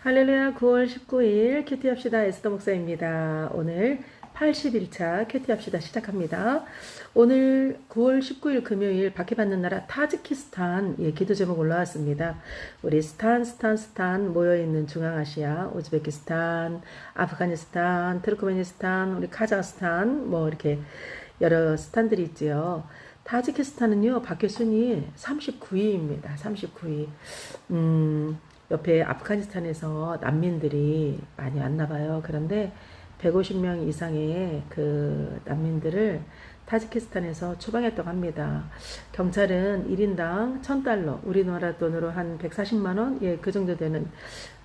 할렐루야 9월 19일 큐티합시다 에스더 목사입니다. 오늘 81차 큐티합시다 시작합니다. 오늘 9월 19일 금요일 박해받는 나라 타지키스탄 예, 기도 제목 올라왔습니다. 우리 스탄 스탄 스탄 모여있는 중앙아시아 우즈베키스탄 아프가니스탄 트르크메니스탄 우리 카자흐스탄 뭐 이렇게 여러 스탄들이 있지요. 타지키스탄은요 박해 순위 39위입니다. 39위. 음, 옆에 아프가니스탄에서 난민들이 많이 왔나 봐요. 그런데 150명 이상의 그 난민들을 타지키스탄에서 추방했다고 합니다. 경찰은 1인당 1000달러, 우리나라 돈으로 한 140만 원, 예, 그 정도 되는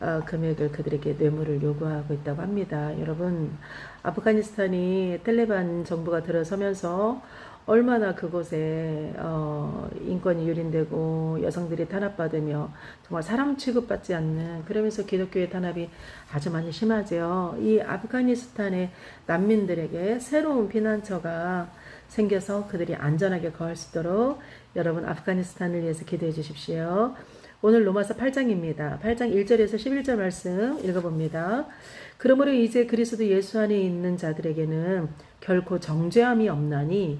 어, 금액을 그들에게 뇌물을 요구하고 있다고 합니다. 여러분, 아프가니스탄이 텔레반 정부가 들어서면서 얼마나 그곳에 어, 인권이 유린되고 여성들이 탄압받으며 정말 사람 취급받지 않는 그러면서 기독교의 탄압이 아주 많이 심하죠. 이 아프가니스탄의 난민들에게 새로운 피난처가 생겨서 그들이 안전하게 거할 수 있도록 여러분 아프가니스탄을 위해서 기도해 주십시오. 오늘 로마서 8장입니다. 8장 1절에서 11절 말씀 읽어봅니다. 그러므로 이제 그리스도 예수 안에 있는 자들에게는 결코 정죄함이 없나니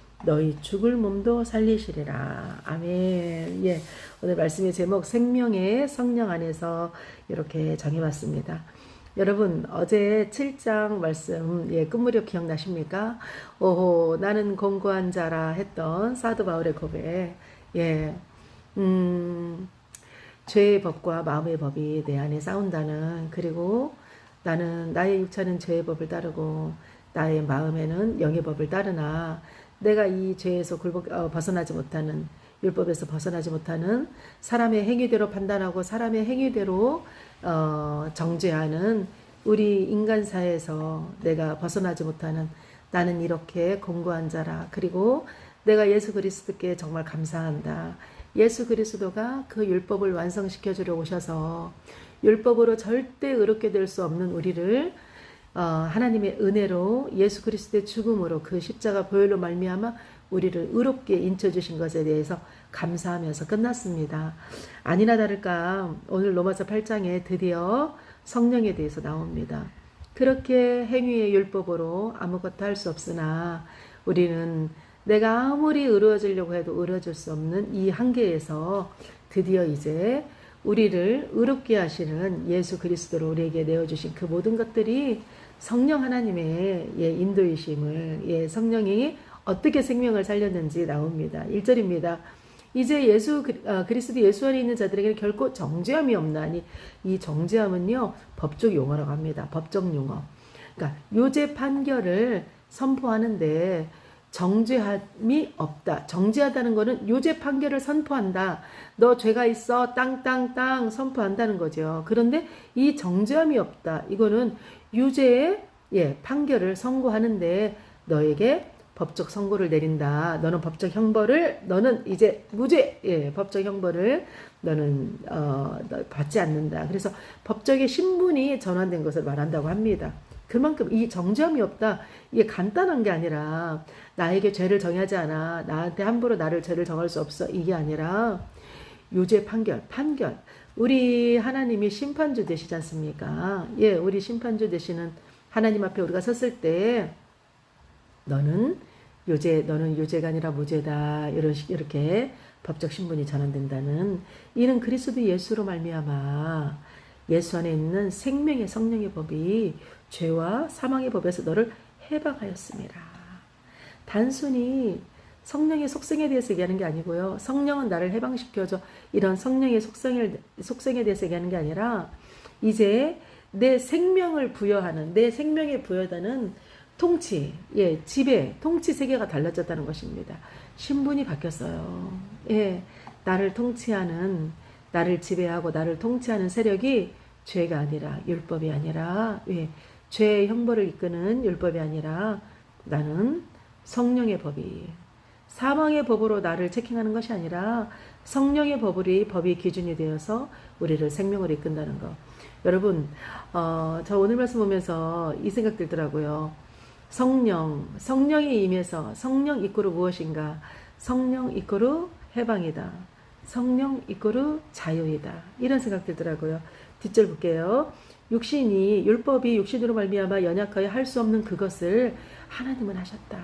너희 죽을 몸도 살리시리라. 아멘. 예. 오늘 말씀의 제목 생명의 성령 안에서 이렇게 정해봤습니다. 여러분 어제 7장 말씀 예, 끝무렵 기억나십니까? 오호 나는 공고한 자라 했던 사도 바울의 고백. 예. 음. 죄의 법과 마음의 법이 내 안에 싸운다는 그리고 나는 나의 육체는 죄의 법을 따르고 나의 마음에는 영의 법을 따르나 내가 이 죄에서 굴복 어, 벗어나지 못하는 율법에서 벗어나지 못하는 사람의 행위대로 판단하고 사람의 행위대로 어, 정죄하는 우리 인간사에서 내가 벗어나지 못하는 나는 이렇게 공고한 자라 그리고 내가 예수 그리스도께 정말 감사한다. 예수 그리스도가 그 율법을 완성시켜 주려 오셔서 율법으로 절대 의롭게 될 수 없는 우리를 어, 하나님의 은혜로 예수 그리스도의 죽음으로 그 십자가 보혈로 말미암아 우리를 의롭게 인쳐 주신 것에 대해서 감사하면서 끝났습니다. 아니나 다를까 오늘 로마서 8장에 드디어 성령에 대해서 나옵니다. 그렇게 행위의 율법으로 아무것도 할 수 없으나 우리는 내가 아무리 의로워지려고 해도 의로워질 수 없는 이 한계에서 드디어 이제 우리를 의롭게 하시는 예수 그리스도로 우리에게 내어주신 그 모든 것들이 성령 하나님의 예, 인도이심을 예, 성령이 어떻게 생명을 살렸는지 나옵니다. 1절입니다. 이제 예수 어, 그리스도 예수 안에 있는 자들에게는 결코 정죄함이 없나니 이 정죄함은요 법적 용어라고 합니다. 법적 용어. 그러니까 유죄 판결을 선포하는데 정죄함이 없다. 정죄하다는 것은 유죄 판결을 선포한다. 너 죄가 있어. 땅땅땅 선포한다는 거죠. 그런데 이 정죄함이 없다. 이거는 유죄의 예, 판결을 선고하는데 너에게 법적 선고를 내린다. 너는 법적 형벌을 너는 이제 무죄 예, 법적 형벌을 너는 어, 너 받지 않는다. 그래서 법적의 신분이 전환된 것을 말한다고 합니다. 그만큼 이 정점이 없다. 이게 간단한 게 아니라 나에게 죄를 정하지 않아. 나한테 함부로 나를 죄를 정할 수 없어. 이게 아니라 유죄 판결, 판결. 우리 하나님이 심판주 되시지 않습니까? 예, 우리 심판주 되시는 하나님 앞에 우리가 섰을 때 너는 유죄, 너는 유죄가 아니라 무죄다. 이런 식 이렇게 법적 신분이 전환된다는 이는 그리스도 예수로 말미암아 예수 안에 있는 생명의 성령의 법이 죄와 사망의 법에서 너를 해방하였습니다. 단순히 성령의 속성에 대해서 얘기하는 게 아니고요. 성령은 나를 해방시켜줘. 이런 성령의 속성을, 속성에 대해서 얘기하는 게 아니라 이제 내 생명을 부여하는, 내 생명에 부여하는 통치, 예, 지배, 통치 세계가 달라졌다는 것입니다. 신분이 바뀌었어요. 예, 나를 통치하는, 나를 지배하고 나를 통치하는 세력이 죄가 아니라, 율법이 아니라, 예, 죄의 형벌을 이끄는 율법이 아니라, 나는 성령의 법이, 사망의 법으로 나를 체킹하는 것이 아니라, 성령의 법이, 법이 기준이 되어서 우리를 생명으로 이끈다는 것. 여러분, 어, 저 오늘 말씀 보면서 이 생각 들더라고요. 성령, 성령이 임해서 성령 이꼬르 무엇인가? 성령 이꼬르 해방이다. 성령 이꼬르 자유이다. 이런 생각 들더라고요. 뒷절 볼게요. 육신이 율법이 육신으로 말미암아 연약하여 할 수 없는 그것을 하나님은 하셨다.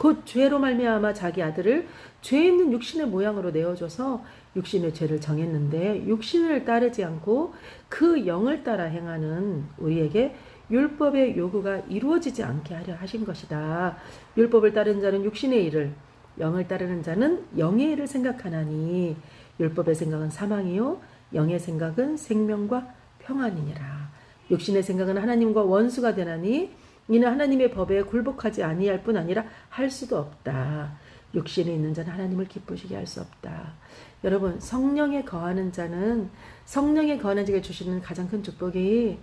곧 죄로 말미암아 자기 아들을 죄 있는 육신의 모양으로 내어줘서 육신의 죄를 정했는데 육신을 따르지 않고 그 영을 따라 행하는 우리에게 율법의 요구가 이루어지지 않게 하려 하신 것이다. 율법을 따르는 자는 육신의 일을, 영을 따르는 자는 영의 일을 생각하나니 율법의 생각은 사망이요 영의 생각은 생명과 평안이니라. 육신의 생각은 하나님과 원수가 되나니 이는 하나님의 법에 굴복하지 아니할 뿐 아니라 할 수도 없다. 육신에 있는 자는 하나님을 기쁘시게 할 수 없다. 여러분 성령에 거하는 자는 성령에 거하는 자가 주시는 가장 큰 축복이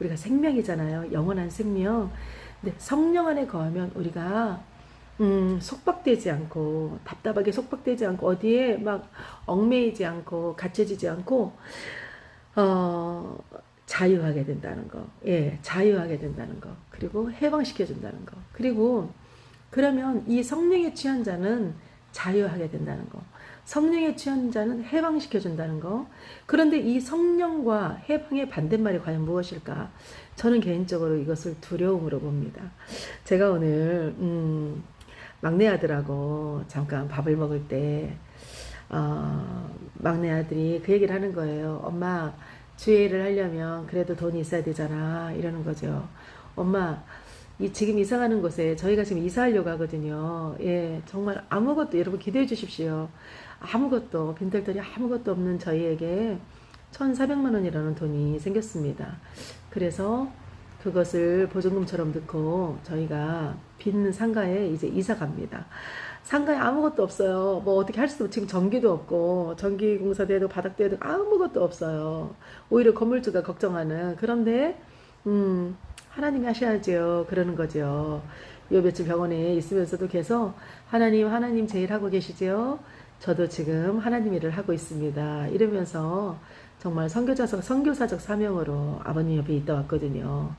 우리가 생명이잖아요. 영원한 생명. 근데 성령 안에 거하면 우리가 음, 속박되지 않고 답답하게 속박되지 않고 어디에 막 얽매이지 않고 갇혀지지 않고 어, 자유하게 된다는 거. 예, 자유하게 된다는 거. 그리고 해방시켜 준다는 거. 그리고 그러면 이 성령에 취한 자는 자유하게 된다는 거. 성령에 취한 자는 해방시켜 준다는 거. 그런데 이 성령과 해방의 반대말이 과연 무엇일까? 저는 개인적으로 이것을 두려움으로 봅니다. 제가 오늘 음, 막내 아들하고 잠깐 밥을 먹을 때 어, 막내 아들이 그 얘기를 하는 거예요. 엄마 주회를 하려면 그래도 돈이 있어야 되잖아 이러는 거죠. 엄마 이 지금 이사 가는 곳에 저희가 지금 이사하려고 하거든요. 예, 정말 아무것도 여러분 기대해 주십시오. 아무것도 빈털털이 아무것도 없는 저희에게 1,400만 원이라는 돈이 생겼습니다. 그래서 그것을 보증금처럼 넣고 저희가 빈 상가에 이제 이사 갑니다. 상가에 아무것도 없어요. 뭐 어떻게 할 수도 없고 지금 전기도 없고 전기 공사도 해도 바닥도 해도 아무것도 없어요. 오히려 건물주가 걱정하는 그런데 음 하나님이 하셔야죠. 그러는 거죠. 요 며칠 병원에 있으면서도 계속 하나님 하나님 제일 하고 계시죠. 저도 지금 하나님 일을 하고 있습니다. 이러면서 정말 선교자석 선교사적 사명으로 아버님 옆에 있다 왔거든요.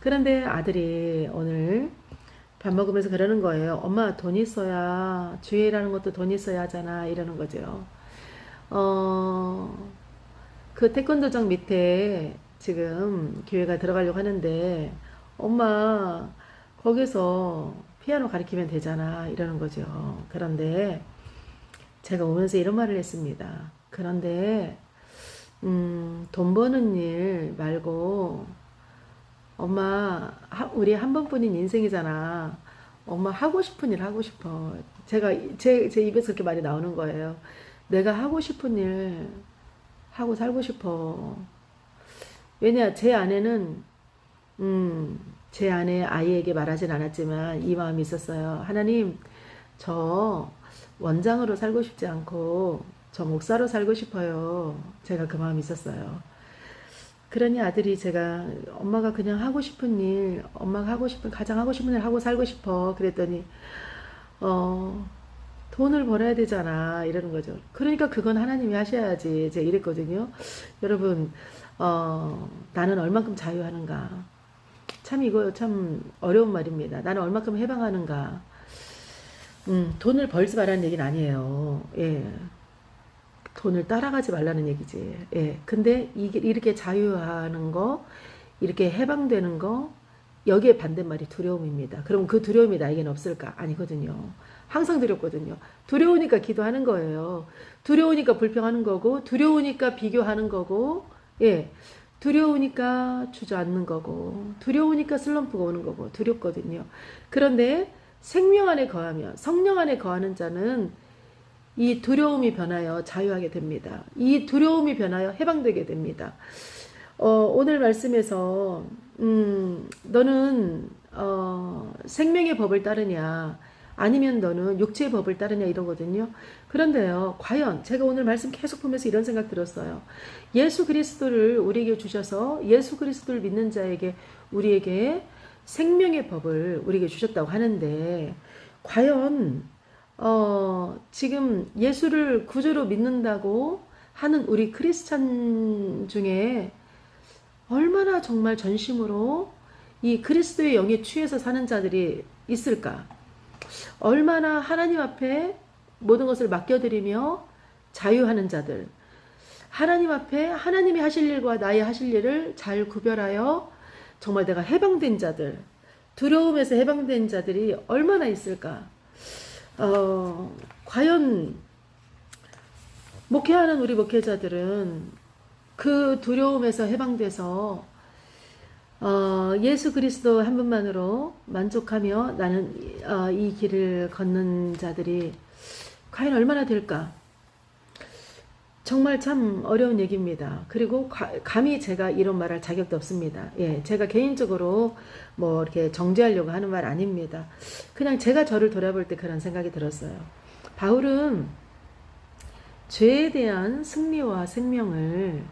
그런데 아들이 오늘 밥 먹으면서 그러는 거예요. 엄마 돈 있어야 주일하는 것도 돈 있어야 하잖아 이러는 거죠. 어, 그 태권도장 밑에 지금 교회가 들어가려고 하는데 엄마 거기서 피아노 가르치면 되잖아 이러는 거죠. 그런데 제가 오면서 이런 말을 했습니다. 그런데 음, 돈 버는 일 말고 엄마 우리 한 번뿐인 인생이잖아. 엄마 하고 싶은 일 하고 싶어. 제가 제, 제 입에서 그렇게 말이 나오는 거예요. 내가 하고 싶은 일 하고 살고 싶어. 왜냐 제 아내는 음, 제 아내 아이에게 말하진 않았지만 이 마음이 있었어요. 하나님 저 원장으로 살고 싶지 않고 저 목사로 살고 싶어요. 제가 그 마음이 있었어요. 그러니 아들이 제가 엄마가 그냥 하고 싶은 일, 엄마가 하고 싶은 가장 하고 싶은 일 하고 살고 싶어. 그랬더니 어 돈을 벌어야 되잖아 이러는 거죠. 그러니까 그건 하나님이 하셔야지. 제가 이랬거든요. 여러분 어 나는 얼만큼 자유하는가? 참 이거 참 어려운 말입니다. 나는 얼마큼 해방하는가. 음, 돈을 벌지 말라는 얘기는 아니에요. 예. 돈을 따라가지 말라는 얘기지. 예. 근데 이게 이렇게 자유하는 거, 이렇게 해방되는 거, 여기에 반대말이 두려움입니다. 그럼 그 두려움이 나에게는 없을까? 아니거든요. 항상 두렵거든요. 두려우니까 기도하는 거예요. 두려우니까 불평하는 거고, 두려우니까 비교하는 거고, 예. 두려우니까 주저앉는 거고, 두려우니까 슬럼프가 오는 거고, 두렵거든요. 그런데 생명 안에 거하며, 성령 안에 거하는 자는 이 두려움이 변하여 자유하게 됩니다. 이 두려움이 변하여 해방되게 됩니다. 어, 오늘 말씀에서 음, 너는 어, 생명의 법을 따르냐 아니면 너는 육체의 법을 따르냐 이러거든요. 그런데요, 과연 제가 오늘 말씀 계속 보면서 이런 생각 들었어요. 예수 그리스도를 우리에게 주셔서 예수 그리스도를 믿는 자에게 우리에게 생명의 법을 우리에게 주셨다고 하는데 과연 어, 지금 예수를 구주로 믿는다고 하는 우리 크리스찬 중에 얼마나 정말 전심으로 이 그리스도의 영에 취해서 사는 자들이 있을까? 얼마나 하나님 앞에 모든 것을 맡겨드리며 자유하는 자들, 하나님 앞에 하나님이 하실 일과 나의 하실 일을 잘 구별하여 정말 내가 해방된 자들, 두려움에서 해방된 자들이 얼마나 있을까? 어, 과연 목회하는 우리 목회자들은 그 두려움에서 해방돼서 어, 예수 그리스도 한 분만으로 만족하며 나는 어, 이 길을 걷는 자들이 과연 얼마나 될까? 정말 참 어려운 얘기입니다. 그리고 가, 감히 제가 이런 말 할 자격도 없습니다. 예, 제가 개인적으로 뭐 이렇게 정죄하려고 하는 말 아닙니다. 그냥 제가 저를 돌아볼 때 그런 생각이 들었어요. 바울은 죄에 대한 승리와 생명을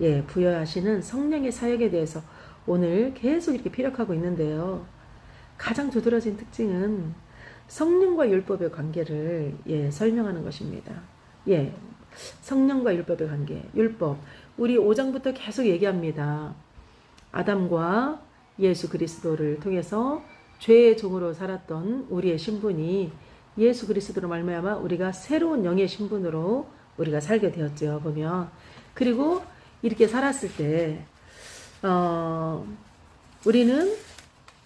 예, 부여하시는 성령의 사역에 대해서 오늘 계속 이렇게 피력하고 있는데요. 가장 두드러진 특징은 성령과 율법의 관계를 예, 설명하는 것입니다. 예, 성령과 율법의 관계, 율법. 우리 5장부터 계속 얘기합니다. 아담과 예수 그리스도를 통해서 죄의 종으로 살았던 우리의 신분이 예수 그리스도로 말미암아 우리가 새로운 영의 신분으로 우리가 살게 되었죠. 보면 그리고 이렇게 살았을 때 어, 우리는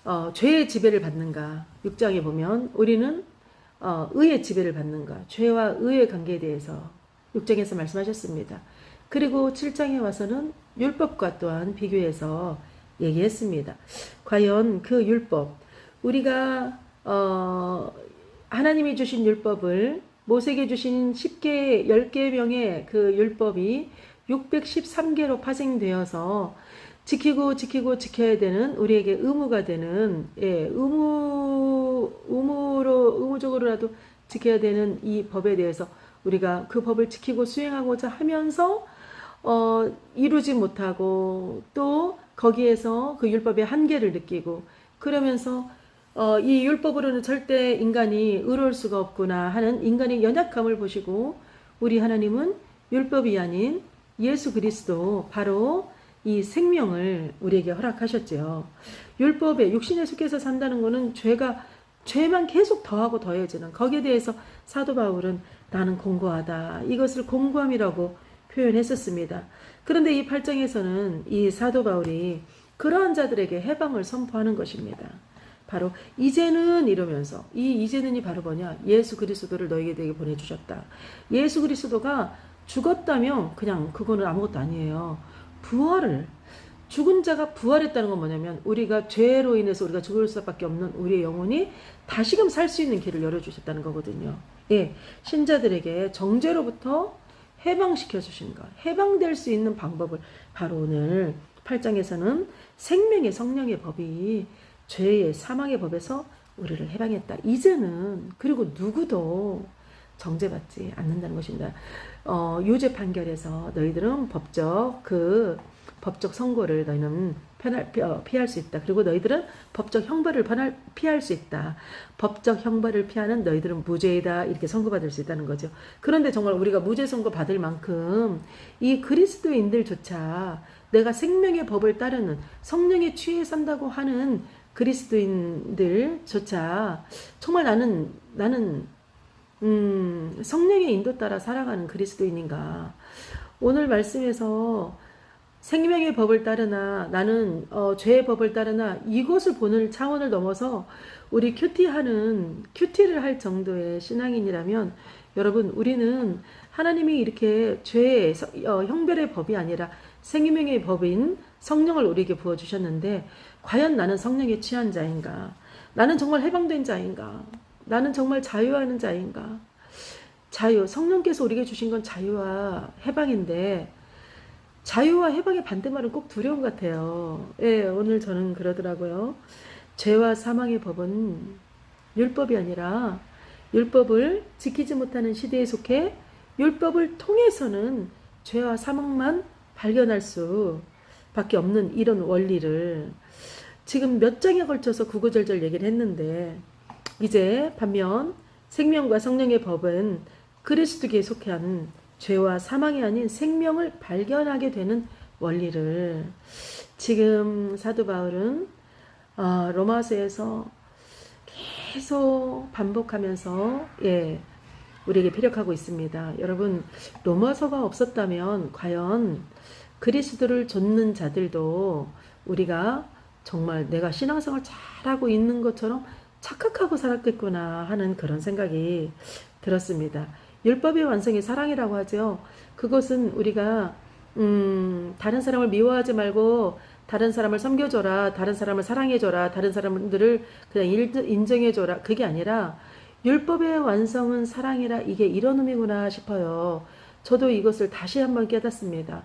어, 죄의 지배를 받는가? 6장에 보면 우리는 어, 의의 지배를 받는가? 죄와 의의 관계에 대해서 6장에서 말씀하셨습니다. 그리고 7장에 와서는 율법과 또한 비교해서 얘기했습니다. 과연 그 율법, 우리가 어, 하나님이 주신 율법을 모세에게 주신 10개, 10개명의 그 율법이 613개로 파생되어서 지키고 지키고 지켜야 되는 우리에게 의무가 되는 예, 의무 의무로 의무적으로라도 지켜야 되는 이 법에 대해서 우리가 그 법을 지키고 수행하고자 하면서 어, 이루지 못하고 또 거기에서 그 율법의 한계를 느끼고 그러면서 어, 이 율법으로는 절대 인간이 의로울 수가 없구나 하는 인간의 연약함을 보시고 우리 하나님은 율법이 아닌 예수 그리스도 바로 이 생명을 우리에게 허락하셨죠. 율법에 육신에 속해서 산다는 것은 죄가 죄만 계속 더하고 더해지는 거기에 대해서 사도 바울은 나는 공고하다. 이것을 공고함이라고 표현했었습니다. 그런데 이 8장에서는 이 사도 바울이 그러한 자들에게 해방을 선포하는 것입니다. 바로 이제는 이러면서 이 이제는이 바로 뭐냐? 예수 그리스도를 너에게 보내주셨다. 예수 그리스도가 죽었다면 그냥 그거는 아무것도 아니에요. 부활을 죽은 자가 부활했다는 건 뭐냐면 우리가 죄로 인해서 우리가 죽을 수밖에 없는 우리의 영혼이 다시금 살 수 있는 길을 열어주셨다는 거거든요. 예, 신자들에게 정죄로부터 해방시켜 주신 것, 해방될 수 있는 방법을 바로 오늘 8장에서는 생명의 성령의 법이 죄의 사망의 법에서 우리를 해방했다. 이제는 그리고 누구도 정죄받지 않는다는 것입니다. 어, 유죄 판결에서 너희들은 법적 그 법적 선고를 너희는 편할, 피할 수 있다. 그리고 너희들은 법적 형벌을 편할, 피할 수 있다. 법적 형벌을 피하는 너희들은 무죄이다. 이렇게 선고받을 수 있다는 거죠. 그런데 정말 우리가 무죄 선고 받을 만큼 이 그리스도인들조차 내가 생명의 법을 따르는 성령에 취해 산다고 하는 그리스도인들조차 정말 나는 나는 음, 성령의 인도 따라 살아가는 그리스도인인가? 오늘 말씀에서 생명의 법을 따르나 나는 어, 죄의 법을 따르나 이것을 보는 차원을 넘어서 우리 큐티하는 큐티를 할 정도의 신앙인이라면 여러분 우리는 하나님이 이렇게 죄의 서- 어, 형별의 법이 아니라 생명의 법인 성령을 우리에게 부어 주셨는데 과연 나는 성령에 취한 자인가? 나는 정말 해방된 자인가? 나는 정말 자유하는 자인가? 자유 성령께서 우리에게 주신 건 자유와 해방인데 자유와 해방의 반대말은 꼭 두려움 같아요. 예, 오늘 저는 그러더라고요. 죄와 사망의 법은 율법이 아니라 율법을 지키지 못하는 시대에 속해 율법을 통해서는 죄와 사망만 발견할 수 밖에 없는 이런 원리를 지금 몇 장에 걸쳐서 구구절절 얘기를 했는데 이제 반면 생명과 성령의 법은 그리스도께 속한 죄와 사망이 아닌 생명을 발견하게 되는 원리를 지금 사도 바울은 어, 로마서에서 계속 반복하면서 예 우리에게 피력하고 있습니다. 여러분 로마서가 없었다면 과연 그리스도를 좇는 자들도 우리가 정말 내가 신앙생활 잘하고 있는 것처럼 착각하고 살았겠구나 하는 그런 생각이 들었습니다. 율법의 완성이 사랑이라고 하죠. 그것은 우리가 음, 다른 사람을 미워하지 말고 다른 사람을 섬겨줘라, 다른 사람을 사랑해줘라, 다른 사람들을 그냥 일- 인정해줘라. 그게 아니라 율법의 완성은 사랑이라 이게 이런 의미구나 싶어요. 저도 이것을 다시 한번 깨닫습니다.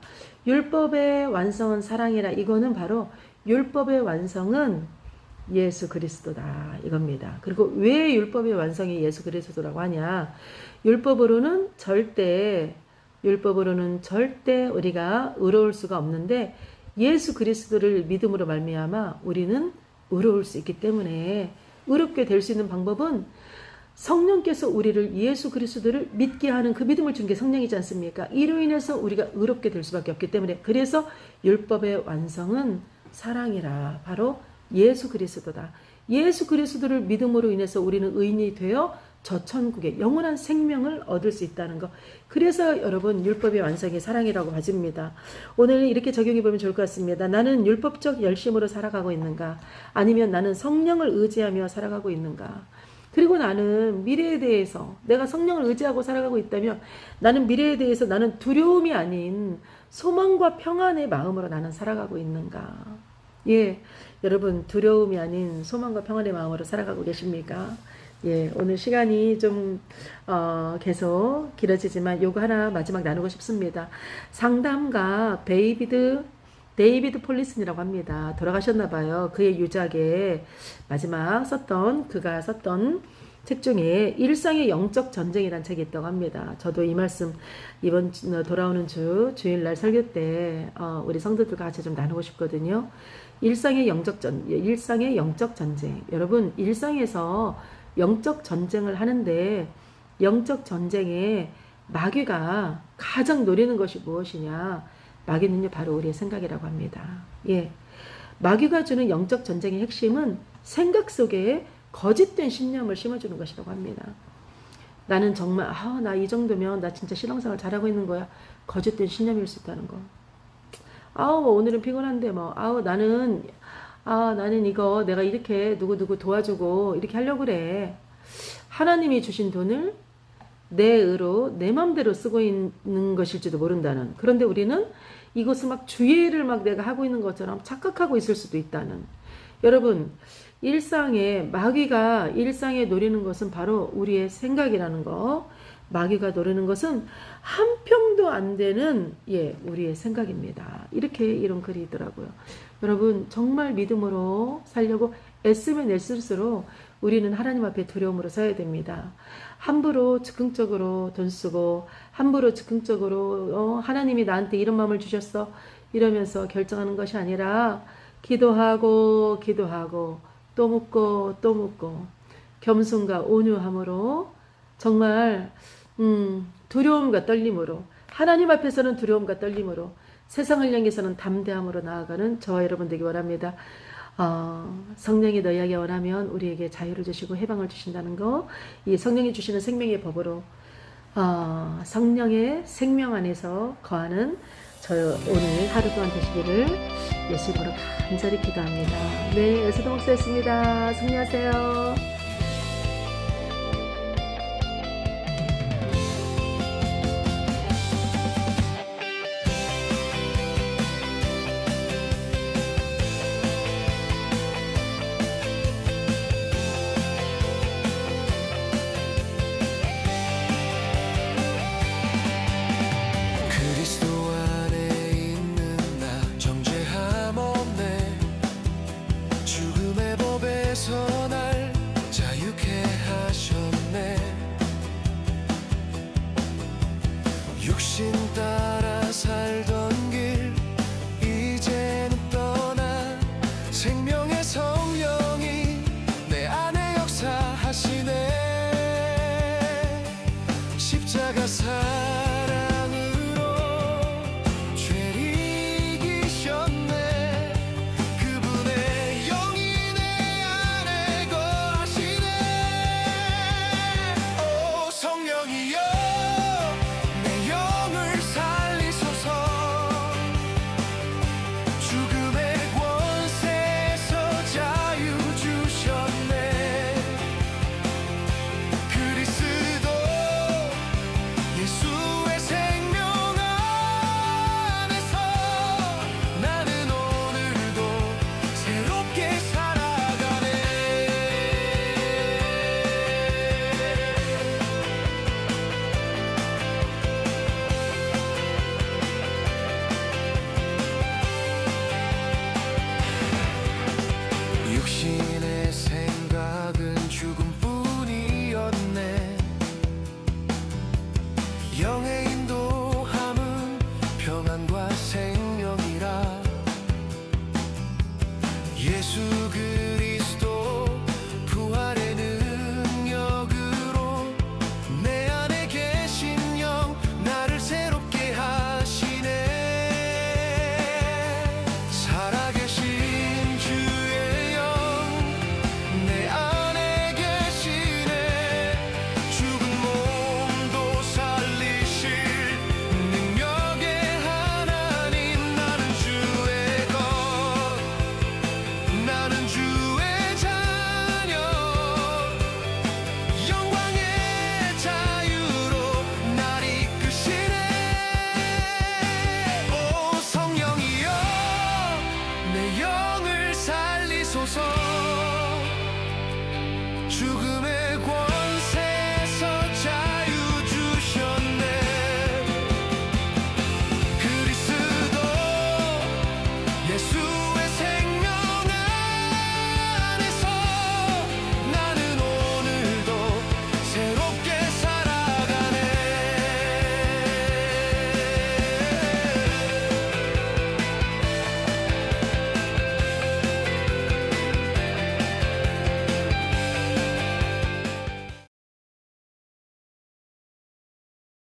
율법의 완성은 사랑이라 이거는 바로 율법의 완성은 예수 그리스도다 이겁니다. 그리고 왜 율법의 완성이 예수 그리스도라고 하냐? 율법으로는 절대 율법으로는 절대 우리가 의로울 수가 없는데 예수 그리스도를 믿음으로 말미암아 우리는 의로울 수 있기 때문에 의롭게 될 수 있는 방법은 성령께서 우리를 예수 그리스도를 믿게 하는 그 믿음을 준 게 성령이지 않습니까? 이로 인해서 우리가 의롭게 될 수밖에 없기 때문에 그래서 율법의 완성은 사랑이라 바로 예수 그리스도다. 예수 그리스도를 믿음으로 인해서 우리는 의인이 되어 저 천국의 영원한 생명을 얻을 수 있다는 것. 그래서 여러분 율법의 완성이 사랑이라고 봐집니다. 오늘 이렇게 적용해 보면 좋을 것 같습니다. 나는 율법적 열심으로 살아가고 있는가? 아니면 나는 성령을 의지하며 살아가고 있는가? 그리고 나는 미래에 대해서 내가 성령을 의지하고 살아가고 있다면 나는 미래에 대해서 나는 두려움이 아닌 소망과 평안의 마음으로 나는 살아가고 있는가? 예, 여러분 두려움이 아닌 소망과 평안의 마음으로 살아가고 계십니까? 예, 오늘 시간이 좀 어, 계속 길어지지만 요거 하나 마지막 나누고 싶습니다. 상담가 베이비드 데이비드 폴리슨이라고 합니다. 돌아가셨나 봐요. 그의 유작에 마지막 썼던 그가 썼던 책 중에 일상의 영적 전쟁이라는 책이 있다고 합니다. 저도 이 말씀 이번 주- 어, 돌아오는 주 주일날 설교 때 어, 우리 성도들과 같이 좀 나누고 싶거든요. 일상의 영적 전 일상의 영적 전쟁. 여러분 일상에서 영적 전쟁을 하는데 영적 전쟁에 마귀가 가장 노리는 것이 무엇이냐? 마귀는요 바로 우리의 생각이라고 합니다. 예, 마귀가 주는 영적 전쟁의 핵심은 생각 속에 거짓된 신념을 심어주는 것이라고 합니다. 나는 정말 아, 나 이 정도면 나 진짜 신앙생활 잘하고 있는 거야. 거짓된 신념일 수 있다는 거. 아우 뭐 오늘은 피곤한데 뭐 아우 나는 아 나는 이거 내가 이렇게 누구 누구 도와주고 이렇게 하려고 그래. 하나님이 주신 돈을 내 의로 내 맘대로 쓰고 있는 것일지도 모른다는. 그런데 우리는 이것을 막 주의를 막 내가 하고 있는 것처럼 착각하고 있을 수도 있다는. 여러분, 일상에 마귀가 일상에 노리는 것은 바로 우리의 생각이라는 거. 마귀가 노리는 것은 한 평도 안 되는 예, 우리의 생각입니다. 이렇게 이런 글이 있더라고요. 여러분, 정말 믿음으로 살려고 애쓰면 애쓸수록 우리는 하나님 앞에 두려움으로 서야 됩니다. 함부로 즉흥적으로 돈 쓰고 함부로 즉흥적으로 어, 하나님이 나한테 이런 마음을 주셨어 이러면서 결정하는 것이 아니라 기도하고 기도하고 또 묻고 또 묻고 겸손과 온유함으로 정말 음, 두려움과 떨림으로 하나님 앞에서는 두려움과 떨림으로 세상을 향해서는 담대함으로 나아가는 저와 여러분 되기 원합니다. 어, 성령이 너희에게 원하면 우리에게 자유를 주시고 해방을 주신다는 거, 이 성령이 주시는 생명의 법으로 어, 성령의 생명 안에서 거하는 저 오늘 하루 동안 되시기를 예수 이름으로 간절히 기도합니다. 네, 에스더 목사였습니다. 승리하세요.